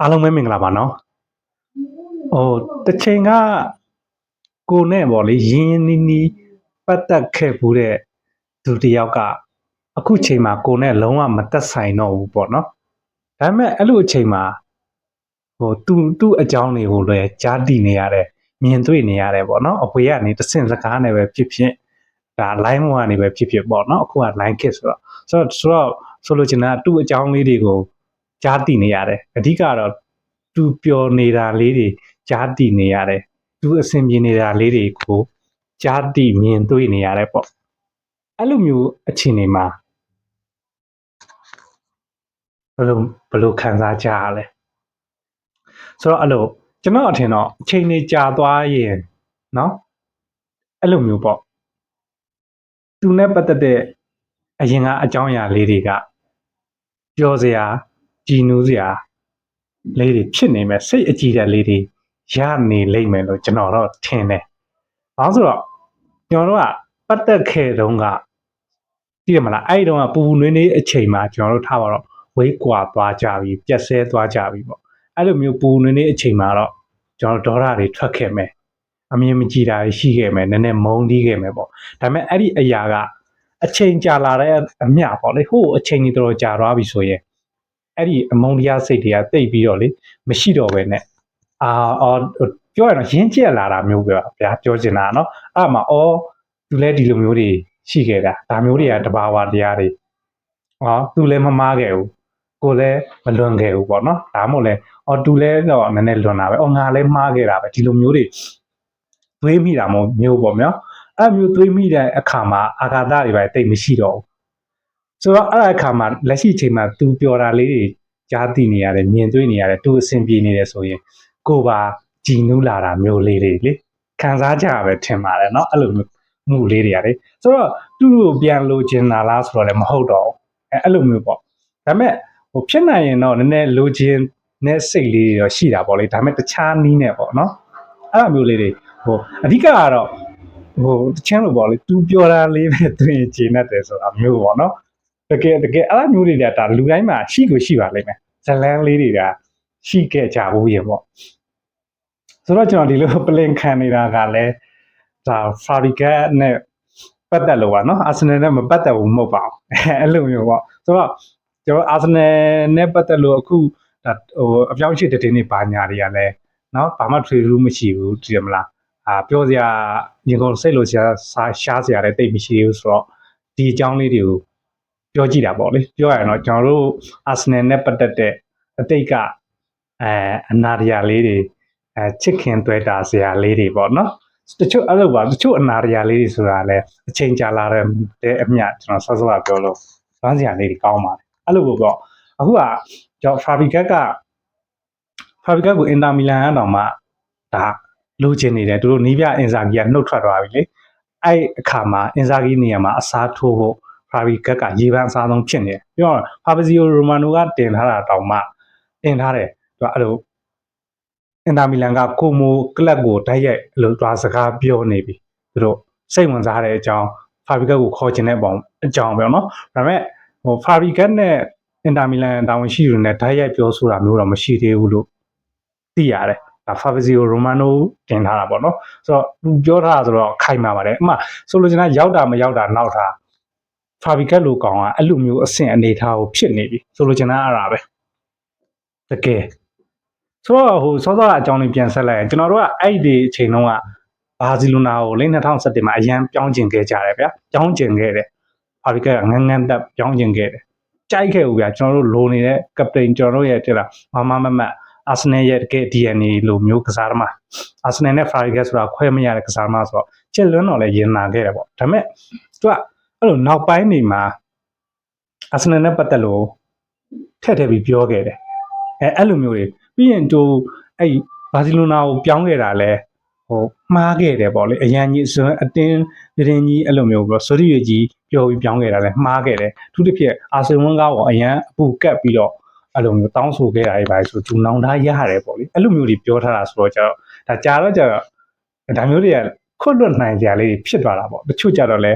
အားလုံးပဲမင်္ဂလာပါနော်ဟိုတစ်ချိန်ကကိုနဲ့ဗောလေရင်းရင်းနီးနီးပတ်သက်ခဲ့ဘူးတဲ့သူတစ်ယောက်ကအခုချိန်မှာကိုနဲ့လုံးဝမသက်ဆိုင်တော့ဘူးပေါ့နော်ဒါပေမဲ့အဲ့လိုအချိန်မှာဟိုသူသူ့အကြောင်းတွေကိုလည်းကြားတည်နေရတယ်မြင်တွေ့နေရတယ်ပေါ့နော်အဖေကနေတဆင့်စကားနဲ့ပဲဖြစ်ဖြစ်ဒါ line မောကနေပဲဖြစ်ဖြစ်ပေါ့နော်အခုက line kiss ဆိုတော့ဆိုတော့ဆိုတော့ဆိုလိုချင်တာကသူ့အကြောင်းလေးတွေကို ကြားတည်နေရတယ်အဓိကတော့သူပျော်နေတာလေးတွေကြားတည်နေရတယ်သူအဆင်ပြေနေတာလေးတွေကိုကြားတည်မြင်တွေ့နေရတယ်ပေါ့အဲ့လိုမျိုးအခြေအနေမှာဘယ်လိုဘယ်လိုခံစားကြရလဲဆိုတော့အဲ့လိုကျွန်တော်အထင်တော့အချိန်နေကြာသွားရင်เนาะအဲ့လိုမျိုးပေါ့သူနဲ့ပတ်သက်တဲ့အရင်ကအကြောင်းအရာလေးတွေကပြောစရာ ကြည်နူးစရာလေးတွေဖြစ်နေမယ်စိတ်အကြည်ဓာတ်လေးတွေရနေလိမ့်မယ်လို့ကျွန်တော်တော့ထင်တယ်။ဘာလို့ဆိုတော့ကျွန်တော်တို့ကပတ်သက်ခဲ့တုန်းကသိရမလားအဲ့ဒီတုန်းကပူပူနွေးနွေးအချိန်မှာကျွန်တော်တို့ထားပါတော့ဝေးကွာသွားကြပြီပြက်ဆဲသွားကြပြီပေါ့အဲ့လိုမျိုးပူပူနွေးနွေးအချိန်မှာတော့ကျွန်တော်ဒေါသတွေထွက်ခဲ့မယ်အမြင်မကြည်တာတွေရှိခဲ့မယ်နည်းနည်းမုန်းတီးခဲ့မယ်ပေါ့ဒါပေမဲ့အဲ့ဒီအရာကအချိန်ကြာလာတဲ့အမျှပေါ့လေဟိုအချိန်ကြီးတော်တော်ကြာသွားပြီဆိုရင် အဲ့ဒီအမုန်းတရားစိတ်တွေကတိတ်ပြီးတော့လေမရှိတော့ပဲနဲ့အာအော်ပြောရတော့ရင်းကျက်လာတာမျိုးပဲဗျာပြောချင်တာနော်အဲ့မှာအော်သူလည်းဒီလိုမျိုးတွေရှိခဲ့တာဒါမျိုးတွေကတဘာဝတရားတွေဟောသူလည်းမမားခဲ့ဘူးကိုလည်းမလွန်ခဲ့ဘူးပေါ့နော်ဒါမှမဟုတ်လဲအော်သူလည်းတော့နည်းနည်းလွန်တာပဲအော်ငါလည်းမှားခဲ့တာပဲဒီလိုမျိုးတွေတွေးမိတာမျိုးပေါ့နော်အဲ့မျိုးတွေးမိတဲ့အခါမှာအာဃာတတွေပဲတိတ်မရှိတော့ဘူး ဆိုတော့အဲ့အခါမှာလက်ရှိအချိန်မှာသူပြောတာလေးတွေကြားသိနေရတယ်မြင်တွေ့နေရတယ်သူအဆင်ပြေနေတယ်ဆိုရင်ကိုပါကြည်နူးလာတာမျိုးလေးတွေလေခံစားကြရပဲထင်ပါတယ်เนาะအဲ့လိုမျိုးမှုလေးတွေရတယ်ဆိုတော့သူ့ကိုပြန်လိုချင်တာလားဆိုတော့လည်းမဟုတ်တော့ဘူးအဲအဲ့လိုမျိုးပေါ့ဒါပေမဲ့ဟိုဖြစ်နိုင်ရင်တော့နည်းနည်းလိုချင်တဲ့စိတ်လေးတွေတော့ရှိတာပေါ့လေဒါပေမဲ့တခြားနီးနေပေါ့เนาะအဲ့လိုမျိုးလေးတွေဟိုအဓိကကတော့ဟိုတချမ်းလို့ပေါ့လေသူပြောတာလေးပဲသူရင်ဂျင်းတတ်တယ်ဆိုတာမျိုးပေါ့နော် တကယ်တကယ်အဲ့လိုမျိုးတွေကဒါလူတိုင်းမှာရှိကိုရှိပါလိမ့်မယ်ဇလန်းလေးတွေကရှိခဲ့ကြဘူးရေပေါ့ဆိုတော့ကျွန်တော်ဒီလိုပလင်ခံနေတာကလည်းဒါဖာရီကတ်နဲ့ပတ်သက်လို့ပါနော်အာဆင်နယ်နဲ့မပတ်သက်ဘူးမဟုတ်ပါဘူးအဲ့လိုမျိုးပေါ့ဆိုတော့ကျွန်တော်အာဆင်နယ်နဲ့ပတ်သက်လို့အခုဒါဟိုအပြောင်းအရွှေ့တဲ့နေပါညာတွေကလည်းနော်ဘာမှထွေထူးမရှိဘူးကြည့်ရမလားအာပြောစရာရင်ကုန်စိတ်လို့စရာစားရှားစရာလည်းတိတ်မရှိဘူးဆိုတော့ဒီအကြောင်းလေးတွေကို ပြောကြည့်တာပေါ့လေပြောရရင်တော့ကျွန်တော်တို့အာဆင်နယ်နဲ့ပတ်သက်တဲ့အတိတ်ကအဲအနာရယာလေးတွေအဲချစ်ခင်တွေ့တာစရာလေးတွေပေါ့နော်တချို့အဲ့လိုပါတချို့အနာရယာလေးတွေဆိုတာလည်းအချိန်ကြာလာတဲ့အမျှကျွန်တော်ဆောစောကပြောလို့စမ်းစရာလေးတွေကောင်းပါတယ်အဲ့လိုပေါ့အခုကကျွန်တော်ဖာဘီကတ်ကဖာဘီကတ်ကိုအင်တာမီလန်ကတော့မှဒါလိုချင်နေတယ်သူတို့နီးပြအင်ဇာဂီကနှုတ်ထွက်သွားပြီလေအဲ့အခါမှာအင်ဇာဂီနေရာမှာအစားထိုးဖို့ ဖာဘီကတ်ကရေပန်းအစားဆုံးဖြစ်နေတယ်ပြောတော့ဖာဘီဇီယိုရိုမာနိုကတင်ထားတာတောင်မှတင်ထားတယ်သူကအဲ့လိုအင်တာမီလန်ကကိုမိုကလပ်ကိုတိုက်ရိုက်အလိုသွားစကားပြောနေပြီသူတို့စိတ်ဝင်စားတဲ့အကြောင်းဖာဘီကတ်ကိုခေါ်ချင်တဲ့ပုံအကြောင်းပဲเนาะဒါပေမဲ့ဟိုဖာဘီကတ်နဲ့အင်တာမီလန်တာဝန်ရှိသူနဲ့တိုက်ရိုက်ပြောဆိုတာမျိုးတော့မရှိသေးဘူးလို့သိရတယ်ဒါ Fabrizio Romano တင်ထားတာပေါ့နော်ဆိုတော့သူပြောထားတာဆိုတော့ခိုင်မာပါတယ်အမှဆိုလိုချင်တာရောက်တာမရောက်တာနောက်တာ Fabricat လိုကောင်ကအဲ့လိုမျိုးအဆင့်အနေထားကိုဖြစ်နေပြီဆိုလိုချင်တာအဲ့ဒါပဲတကယ်ဆိုတော့ဟိုစောစောအကြောင်းလေးပြန်ဆက်လိုက်ရင်ကျွန်တော်တို့ကအဲ့ဒီအချိန်တုန်းကဘာစီလိုနာကိုလိ2017မှာအရန်ပြောင်းကျင်ခဲ့ကြတယ်ဗျာပြောင်းကျင်ခဲ့တယ် Fabricat ကငန်းငန်းတက်ပြောင်းကျင်ခဲ့တယ်ကြိုက်ခဲ့ဘူးဗျာကျွန်တော်တို့လိုနေတဲ့ captain ကျွန်တော်တို့ရဲ့တဲ့လားမမမမတ်အာဆင်နယ်ရဲ့တကယ် DNA လိုမျိုးကစားသမားအာဆင်နယ်နဲ့ Freiburg ဆိုတာခွဲမရတဲ့ကစားသမားဆိုတော့ချက်လွန်းတော့လည်းရင်နာခဲ့တယ်ပေါ့ဒါပေမဲ့သူက အဲ့လိုနောက်ပိုင်းနေမှာအာဆင်နယ်နဲ့ပတ်သက်လို့ထည့်ထည့်ပြီးပြောခဲ့တယ်အဲအဲ့လိုမျိုးတွေပြီးရင်သူအဲ့ဘာစီလိုနာကိုပြောင်းခဲ့တာလဲဟိုမှားခဲ့တယ်ပေါ့လေအရန်ကြီးဆိုအတင်းတင်းကြီးအဲ့လိုမျိုးပေါ့ဆိုရီရကြီးပြောပြီးပြောင်းခဲ့တာလဲမှားခဲ့တယ်သူတစ်ဖြစ်အာဆင်ဝန်းကားကိုအရန်အပူကတ်ပြီးတော့အဲ့လိုမျိုးတောင်းဆိုခဲ့တာတွေပါဆိုသူနောင်တရတယ်ပေါ့လေအဲ့လိုမျိုးတွေပြောထားတာဆိုတော့ကျတော့ဒါကြာတော့ကျတော့ဒါမျိုးတွေကခွတ်လွတ်နိုင်ကြလေးဖြစ်သွားတာပေါ့တချို့ကြတော့လဲ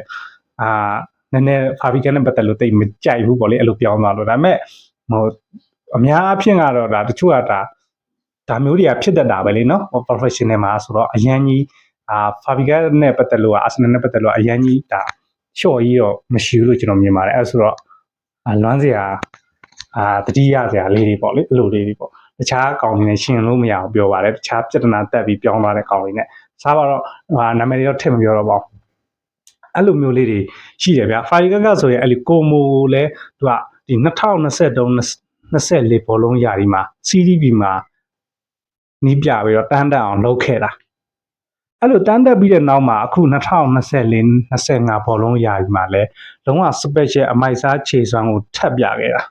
အာနည်းနည်းဖာဘီကန်နဲ့ပတ်သက်လို့တိတ်မကြိုက်ဘူးပေါ့လေအဲ့လိုပြောင်းသွားလို့ဒါပေမဲ့ဟိုအများအဖြစ်ကတော့ဒါတချို့ကဒါဒါမျိုးတွေကဖြစ်တတ်တာပဲလေနော်ဟို professional မှာဆိုတော့အရန်ကြီးအာ Fabiga နဲ့ပတ်သက်လို့ Arsenal နဲ့ပတ်သက်လို့အရန်ကြီးဒါချော့ကြီးတော့မရှိဘူးလို့ကျွန်တော်မြင်ပါတယ်အဲဆိုတော့အာလွမ်းစရာအာတတိယစရာလေးတွေပေါ့လေအဲ့လိုလေးတွေပေါ့တခြားကောင်တွေနဲ့ရှင်လို့မရအောင်ပြောပါတယ်တခြားပြဿနာတက်ပြီးပြောင်းသွားတဲ့ကောင်တွေနဲ့စားပါတော့ဟာနာမည်တွေတော့ထည့်မပြောတော့ပါဘူး အဲ့လိုမျိုးလေးတွေရှိတယ်ဗျာ Fabiga ကဆိုရင်အဲ့ဒီကိုမိုကိုလည်းသူကဒီ2023 24ဘောလုံးယာဒီမှာ CDB မှာနီးပြပြီးတော့တန်းတက်အောင်လုပ်ခဲ့တာအဲ့လိုတန်းတက်ပြီးတဲ့နောက်မှာအခု2024 25ဘောလုံးယာဒီမှာလည်းလုံးဝ special အမိုက်စားခြေစွမ်းကိုထပ်ပြခဲ့တာ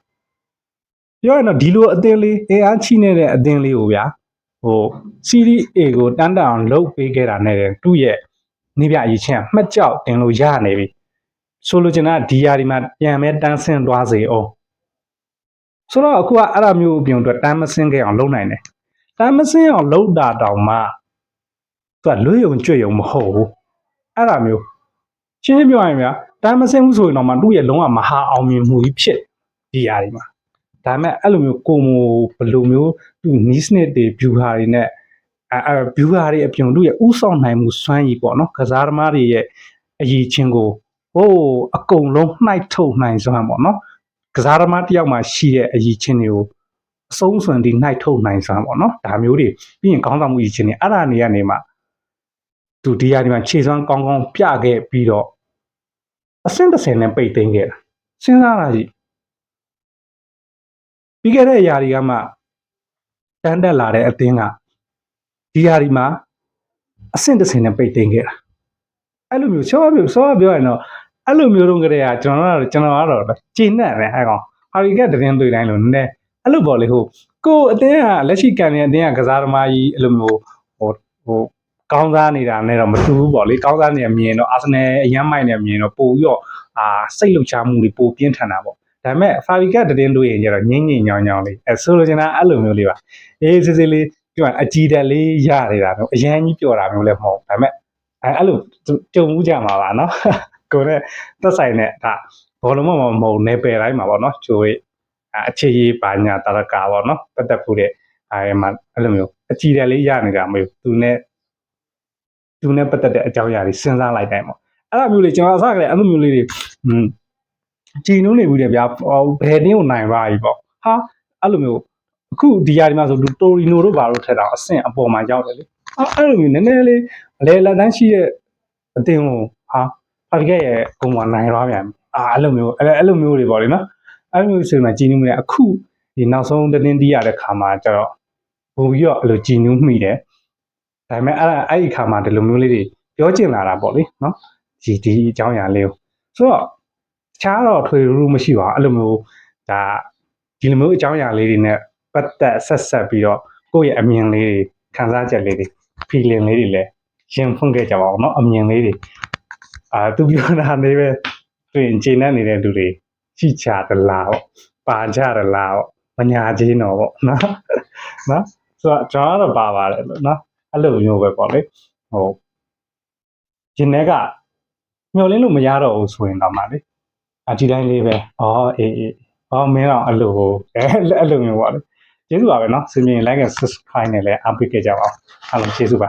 ပြောရင်တော့ဒီလိုအသင်းလေးအင်အားချိနေတဲ့အသင်းလေးကိုဗျာဟို Series A ကိုတန်းတက်အောင်လုပ်ပေးခဲ့တာနဲ့သူ့ရဲ့ နီးပြအရေးချင်းကမှတ်ကြောက်တင်လို့ရနေပြီဆိုလိုချင်တာကဒီယာဒီမှာပြန်မဲတန်းဆင်းသွားစေအောင်ဆိုတော့အခုကအဲ့ဒါမျိုးအပြင်အတွက်တမ်းမစင်းခဲ့အောင်လုပ်နိုင်တယ်။တမ်းမစင်းအောင်လုပ်တာတောင်မှသူကလွေးယုံကြွယုံမဟုတ်ဘူး။အဲ့ဒါမျိုးရှင်းရှင်းပြောရရင်ဗျာတမ်းမစင်းဘူးဆိုရင်တော့မှသူ့ရဲ့လုံးဝမဟာအောင်မြင်မှုကြီးဖြစ်ဒီຢာတွေမှာ။ဒါပေမဲ့အဲ့လိုမျိုးကိုမိုဘယ်လိုမျိုးသူနီးစနစ်တွေ view ဟာတွေနဲ့ အဲအဲ view ဟာတွေအပြင်သူ့ရဲ့ဥဆောင်နိုင်မှုစွမ်းရည်ပေါ့နော်။ကစားသမားတွေရဲ့အရေးချင်းကိုဟိုးအကုန်လုံးနှိုက်ထုတ်နိုင်စွမ်းပေါ့နော်။ကစားသမားတစ်ယောက်မှာရှိတဲ့အရည်ချင်းတွေကိုအဆုံးစွန်ဒီနှိုက်ထုတ်နိုင်စွမ်းပေါ့နော်ဒါမျိုးတွေပြီးရင်ကောင်းဆောင်မှုအရည်ချင်းတွေအဲ့ဒါနေရနေမှာသူဒီဟာဒီမှာခြေစွမ်းကောင်းကောင်းပြခဲ့ပြီးတော့အဆင့်တစ်ဆင့်နဲ့ပိတ်သိမ်းခဲ့တာစဉ်းစားတာကြီးပြီးခဲ့တဲ့အရာတွေကမှတန်းတက်လာတဲ့အသင်းက ဒီဟာဒီမှာအဆင့်တစ်ဆင့်နဲ့ပိတ်သိမ်းခဲ့တာအဲ့လိုမျိုးချောပြောစောပြောရင်တော့အဲ့လိုမျိုးတော့ကလေးကကျွန်တော်တို့ကျွန်တော်ကတော့ကျင်းနဲ့ပဲအဲ့ကောင်ဟာရီကတရင်တွေ့တိုင်းလို့နည်းနည်းအဲ့လိုပေါ့လေဟိုကိုအတင်းကလက်ရှိကန်နေအတင်းကကစားသမားကြီးအဲ့လိုမျိုးဟိုဟိုကောင်းစားနေတာနဲ့တော့မတူဘူးပေါ့လေကောင်းစားနေမြင်တော့အာဆင်နယ်အရန်မိုက်နေမြင်တော့ပို့ပြီးတော့အာစိတ်လှုပ်ရှားမှုတွေပိုပြင်းထန်တာပေါ့ဒါပေမဲ့ဖာဗီကတရင်တွေ့ရင်ကျတော့ငိမ့်ငိမ့်ညောင်းညောင်းလေးအဲဆိုလိုချင်တာအဲ့လိုမျိုးလေးပါအေးစစ်စစ်လေး ပြောရင်အကြည်တက်လေးရနေတာမျိုးအရန်ကြီးပြောတာမျိုးလည်းမဟုတ်ဒါပေမဲ့အဲအဲ့လိုကြုံမှုကြမှာပါနော်ကိုနဲ့သက်ဆိုင်တဲ့ဒါဘောလုံးမမမဟုတ်နေပယ်တိုင်းမှာပေါ့နော်ချိုးအခြေရေးပါညာတရကာပေါ့နော်ပတ်သက်ဖို့တဲ့အဲမှာအဲ့လိုမျိုးအကြည်တက်လေးရနေတာမျိုးသူနဲ့သူနဲ့ပတ်သက်တဲ့အကြောင်းအရာတွေစဉ်းစားလိုက်တိုင်းပေါ့အဲ့လိုမျိုးလေးကျွန်တော်အစကလည်းအဲ့လိုမျိုးလေးတွေอืมကြည်နုံးနေဘူးတဲ့ဗျာဘယ်တင်းကိုနိုင်ပါပြီပေါ့ဟာအဲ့လိုမျိုး အခုဒီຢာဒီမှာဆိုလူတိုရီနိုတို့ဘာလို့ထက်တာအဆင့်အပေါ်မှာရောက်တယ်လေအဲ့လိုမျိုးနည်းနည်းလေးအလေလက်တန်းရှိတဲ့အတင်းကိုဟာဖာဒီကရဲ့ဂုံမှာနိုင်သွားပြန်အာအဲ့လိုမျိုးအဲ့လိုမျိုးတွေပေါ့လေနော်အဲ့လိုမျိုးဆိုမှကြည်နုံးနေအခုဒီနောက်ဆုံးတင်းတီးရတဲ့ခါမှာကျတော့ပို့ပြီးတော့အဲ့လိုကြည်နုံးမိတယ်ဒါပေမဲ့အဲ့အဲ့ဒီခါမှာဒီလိုမျိုးလေးတွေပြောကျင်လာတာပေါ့လေနော်ဒီဒီအကြောင်းအရာလေးကိုဆိုတော့တခြားတော့ထွေရူးမရှိပါဘူးအဲ့လိုမျိုးဒါဒီလိုမျိုးအကြောင်းအရာလေးတွေနဲ့ ပတ်သက်ဆက်ဆက်ပြီးတော့ကိုယ့်ရဲ့အမြင်လေးတွေခံစားချက်လေးတွေ feeling လေးတွေလည်းရှင်းဖွင့်ခဲ့ကြပါအောင်เนาะအမြင်လေးတွေအာသူပြောတာနေပဲတွင်ချိန်နဲ့နေတဲ့လူတွေရှိချသလားပေါ့ပါကြရလားပေါ့မညာချင်းတော့ပေါ့နော်နော်ဆိုတော့ကျွန်တော်ကတော့ပါပါတယ်လို့နော်အဲ့လိုမျိုးပဲပေါ့လေဟိုဂျင်းတွေကမျောလင်းလို့မရတော့ဘူးဆိုရင်တော့မှလေအဒီတိုင်းလေးပဲဩအေးအေးဩမင်းတော့အဲ့လိုအဲအဲ့လိုမျိုးပေါ့လေ ကျေးဇူးပါပဲเนาะစင်မြင် like and subscribe နဲ့လည်းအားပေးခဲ့ကြပါအောင်အားလုံးကျေးဇူးပါ